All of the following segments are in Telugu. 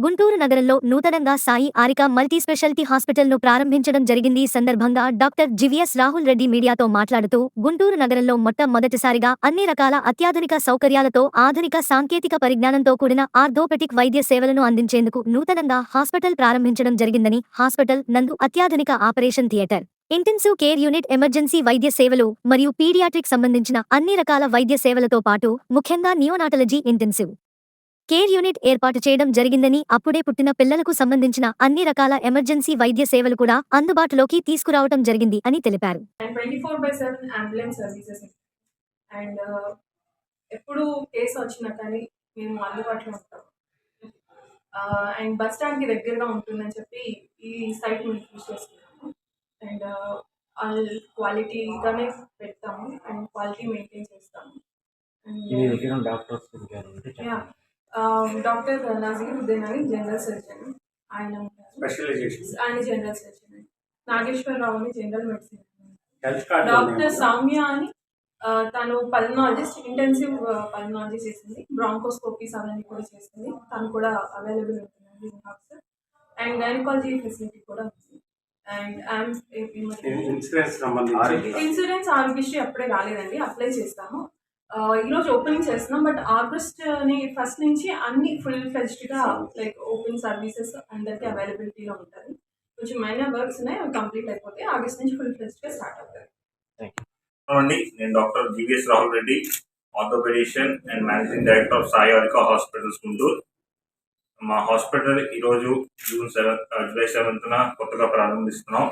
గుంటూరు నగరంలో నూతనంగా సాయి ఆరిక మల్టీ స్పెషాలిటీ హాస్పిటల్ను ప్రారంభించడం జరిగింది ఈ సందర్భంగా డాక్టర్ జివిఎస్ రాహుల్ రెడ్డి మీడియాతో మాట్లాడుతూ గుంటూరు నగరంలో మొట్టమొదటిసారిగా అన్ని రకాల అత్యాధునిక సౌకర్యాలతో ఆధునిక సాంకేతిక పరిజ్ఞానంతో కూడిన ఆర్థోపెటిక్ వైద్య సేవలను అందించేందుకు నూతనంగా హాస్పిటల్ ప్రారంభించడం జరిగిందని హాస్పిటల్ నందు అత్యాధునిక operation theatre intensive care unit emergency వైద్య సేవలు మరియు పీడియాట్రిక్ సంబంధించిన అన్ని రకాల వైద్య సేవలతో పాటు ముఖ్యంగా నియోనాటలజీ ఇంటెన్సివ్ కేర్ యూనిట్ ఏర్పాటు చేయడం జరిగిందని అప్పుడే పుట్టిన పిల్లలకు సంబంధించిన అన్ని రకాల ఎమర్జెన్సీ వైద్య సేవలు కూడా అందుబాటులోకి తీసుకురావడం జరిగింది అని తెలిపారు. అండ్ uh, ఎప్పుడు కేసు వచ్చినా కానీ మేము అందుబాటులో ఉంటాం. అండ్ బస్ స్టాండ్కి దగ్గరగా ఉంటుందని చెప్పి ఈ సైట్ మేము చూస్ చేసుకున్నాము అండ్ క్వాలిటీగానే పెడతాము. అండ్ క్వాలిటీ మెయింటైన్ చేస్తాము. దగ్గర డాక్టర్స్ డాక్టర్ నజీరుద్దీన్ అని జనరల్ సర్జన్ ఆయన స్పెషలైజేషన్ ఆయన జనరల్ సర్జన్ నాగేశ్వరరావు అని జనరల్ మెడిసిన్ డాక్టర్ సౌమ్య అని తను పల్నాలజిస్ట్ ఇంటెన్సివ్ పల్నాలజీ చేసింది. బ్రాంకోస్కోపీస్ అవన్నీ కూడా చేసింది. తను కూడా అవైలబుల్ ఉంటుందండి అండ్ గైనకాలజీ ఫెసిలిటీ కూడా ఉంది. అండ్ ఇన్సూరెన్స్ సంబంధించి. ఇన్సూరెన్స్ ఆరోగ్యశ్రీ అప్పుడే రాలేదండి. అప్లై చేస్తాము. ఈరోజు ఓపెనింగ్ చేస్తున్నాం బట్ ఆగస్ట్ని ఫస్ట్ నుంచి అన్ని ఫుల్ ఫ్లెజ్డ్గా లైక్ ఓపెన్ సర్వీసెస్ అందరికీ అవైలబిలిటీలో ఉంటుంది కొంచెం మైనర్ వర్క్స్ ఉన్నాయి అవి కంప్లీట్ అయిపోతే ఆగస్ట్ నుంచి ఫుల్ ఫ్లెజ్డ్గా స్టార్ట్ అవుతుంది అండి నేను doctor GVS Rahul Reddy orthopedician and managing director of Sai Arika hospitals Guntur మా హాస్పిటల్ ఈరోజు జూన్ సెవెన్ జూలై సెవెంత్న కొత్తగా ప్రారంభిస్తున్నాం.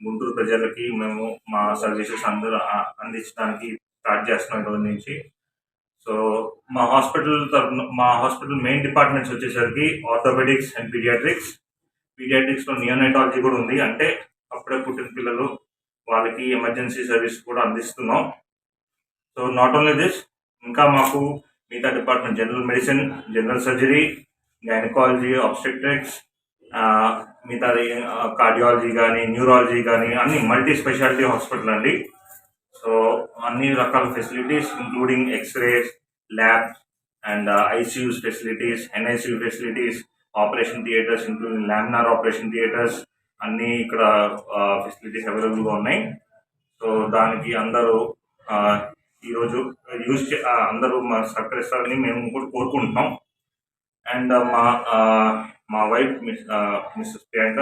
గుంటూరు ప్రజలకి మేము మా సర్వీసెస్ అందరూ అందించడానికి స్టార్ట్ చేస్తున్నాం ఈరోజు నుంచి. సో మా హాస్పిటల్ తరఫున మా హాస్పిటల్ మెయిన్ డిపార్ట్మెంట్స్ వచ్చేసరికి ఆర్థోపెడిక్స్ అండ్ పీడియాట్రిక్స్. పీడియాట్రిక్స్లో నియోనైటాలజీ కూడా ఉంది. అంటే అప్పుడే పుట్టిన పిల్లలు వాళ్ళకి ఎమర్జెన్సీ సర్వీస్ కూడా అందిస్తున్నాం. సో నాట్ ఓన్లీ దిస్ ఇంకా మాకు మిగతా department general medicine general surgery gynaecology obstetrics మిగతా కార్డియాలజీ కానీ న్యూరాలజీ కానీ అన్ని మల్టీ స్పెషాలిటీ హాస్పిటల్ అండి. సో అన్ని రకాల facilities including X-rays labs and ICUs facilities NICU facilities operation theatres including laminar operation theatres అన్నీ ఇక్కడ ఫెసిలిటీస్ అవైలబుల్గా ఉన్నాయి. సో దానికి అందరూ ఈరోజు యూజ్ అందరూ మా సహకరిస్తారని మేము కూడా కోరుకుంటున్నాం. అండ్ మా ఆ, మా వైఫ్ మిస్ మిస్సెస్ ప్రియాంక.